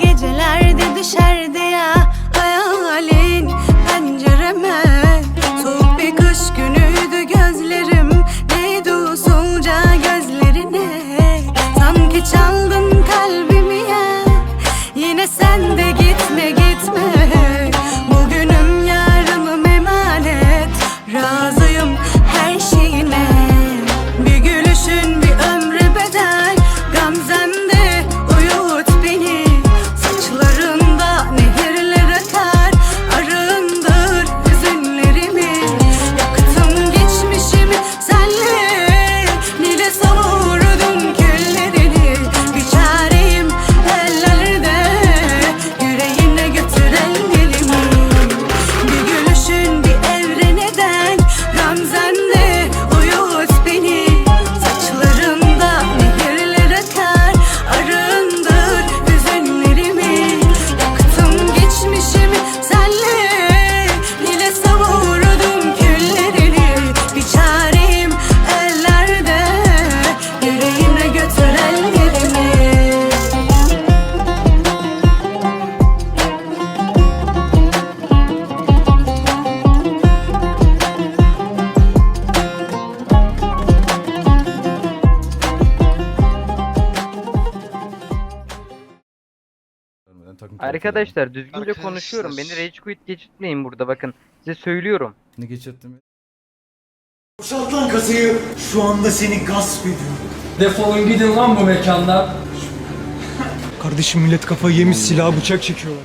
gecelerde düşerdi ya. Hayalin pencereme Soğuk bir kış günüydü gözlerim. Neydi usulca gözlerine? Sanki çaldın kalbimi ya. Yine sen de gir Arkadaşlar düzgünce Arkadaşlar. konuşuyorum. Beni rage quit geçirtmeyin burada bakın. Size söylüyorum. Ne geçirttim? Boşalt lan kasayı. Şu anda seni gasp ediyorum. Defolun gidin lan bu mekandan. Kardeşim millet kafayı yemiş silah bıçak çekiyorlar.